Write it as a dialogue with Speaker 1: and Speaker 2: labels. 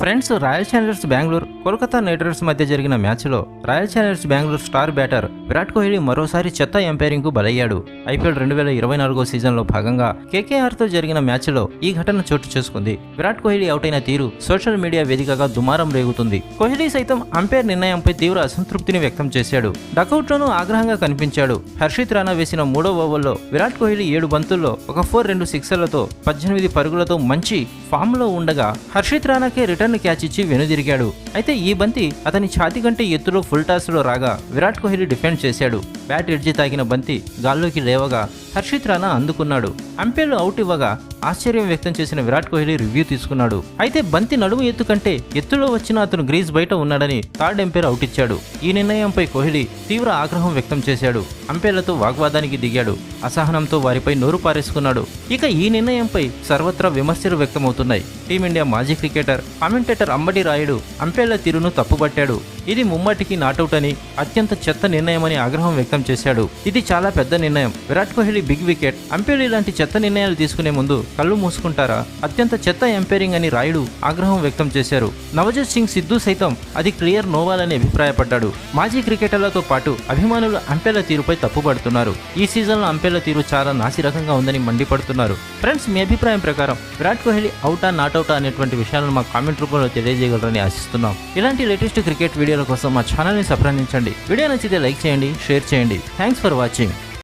Speaker 1: Friends Royal Challengers Bengaluru. Kolkata Knight Riders మధ్య జరిగిన మ్యాచ్లో Royal Challengers Bengaluru star batter Virat Kohli మరోసారి చెత్త ఎంపైరింగ్కు బలయ్యాడు. ఐపీఎల్ రెండు వేల ఇరవై నాలుగో సీజన్లో భాగంగా కేకేఆర్తో జరిగిన మ్యాచ్లో ఈ ఘటన చోటు చేసుకుంది. విరాట్ కోహ్లీ అవుట్ అయిన తీరు సోషల్ మీడియా వేదికగా దుమారం రేగుతుంది. కోహ్లీ సైతం అంపైర్ నిర్ణయంపై తీవ్ర అసంతృప్తిని వ్యక్తం చేశాడు. డకౌట్లోనూ ఆగ్రహంగా కనిపించాడు. హర్షిత్ రాణా వేసిన మూడో ఓవర్లో విరాట్ కోహ్లీ ఏడు బంతుల్లో ఒక ఫోర్ రెండు సిక్సర్లతో పద్దెనిమిది పరుగులతో మంచి ఫామ్లో ఉండగా హర్షిత్ రాణాకే రిటర్న్ క్యాచ్ ఇచ్చి వెనుదిరిగాడు. అయితే ఈ బంతి అతని ఛాతి కంటే ఎత్తులో ఫుల్ టాస్లో రాగా విరాట్ కోహ్లీ డిఫెండ్ చేశాడు. బ్యాట్ ఎడ్జి తాగిన బంతి గాల్లోకి లేవగా హర్షిత్ రాణా అందుకున్నాడు. అంపైర్లు అవుట్ ఇవ్వగా ఆశ్చర్యం వ్యక్తం చేసిన విరాట్ కోహ్లీ రివ్యూ తీసుకున్నాడు. అయితే బంతి నడుము ఎత్తు కంటే ఎత్తులో వచ్చిన అతను గ్రీజ్ బయట ఉన్నాడని థర్డ్ ఎంపైర్ అవుట్ ఇచ్చాడు. ఈ నిర్ణయంపై కోహ్లీ తీవ్ర ఆగ్రహం వ్యక్తం చేశాడు. అంపైర్లతో వాగ్వాదానికి దిగాడు. అసహనంతో వారిపై నోరు పారేసుకున్నాడు. ఇక ఈ నిర్ణయంపై సర్వత్రా విమర్శలు వ్యక్తమవుతున్నాయి. టీమిండియా మాజీ క్రికెటర్ కామెంటేటర్ అంబటి రాయుడు అంపైర్ల తీరును తప్పుబట్టాడు. ఇది ముమ్మటికి నాటౌట్ అని అత్యంత చెత్త నిర్ణయమని ఆగ్రహం వ్యక్తం చేశాడు. ఇది చాలా పెద్ద నిర్ణయం. Virat Kohli big wicket. అంపైర్లు ఇలాంటి చెత్త నిర్ణయాలు తీసుకునే ముందు కళ్ళు మూసుకుంటారా? అత్యంత చెత్త ఎంపైరింగ్ అని రాయుడు ఆగ్రహం వ్యక్తం చేశారు. నవజోత్ సింగ్ సిద్ధు సైతం అది క్లియర్ నోవాలని అభిప్రాయపడ్డాడు. మాజీ క్రికెటర్లతో పాటు అభిమానులు అంపైర్ల తీరుపై తప్పుపడుతున్నారు. ఈ సీజన్లో అంపైర్ల తీరు చాలా నాసిరకంగా ఉందని మండిపడుతున్నారు. ఫ్రెండ్స్ మీ అభిప్రాయం ప్రకారం విరాట్ కోహ్లీ అవుటా నాట్అవుటా అనేటువంటి విషయాలను మా కామెంట్ రూపంలో తెలియజేయగలరని ఆశిస్తున్నాం. ఇలాంటి లేటెస్ట్ క్రికెట్ వీడియో వీడియోల కోసం మా ఛానల్ని సంప్రదించండి వీడియో నచ్చితే లైక్ చేయండి షేర్ చేయండి. Thanks for watching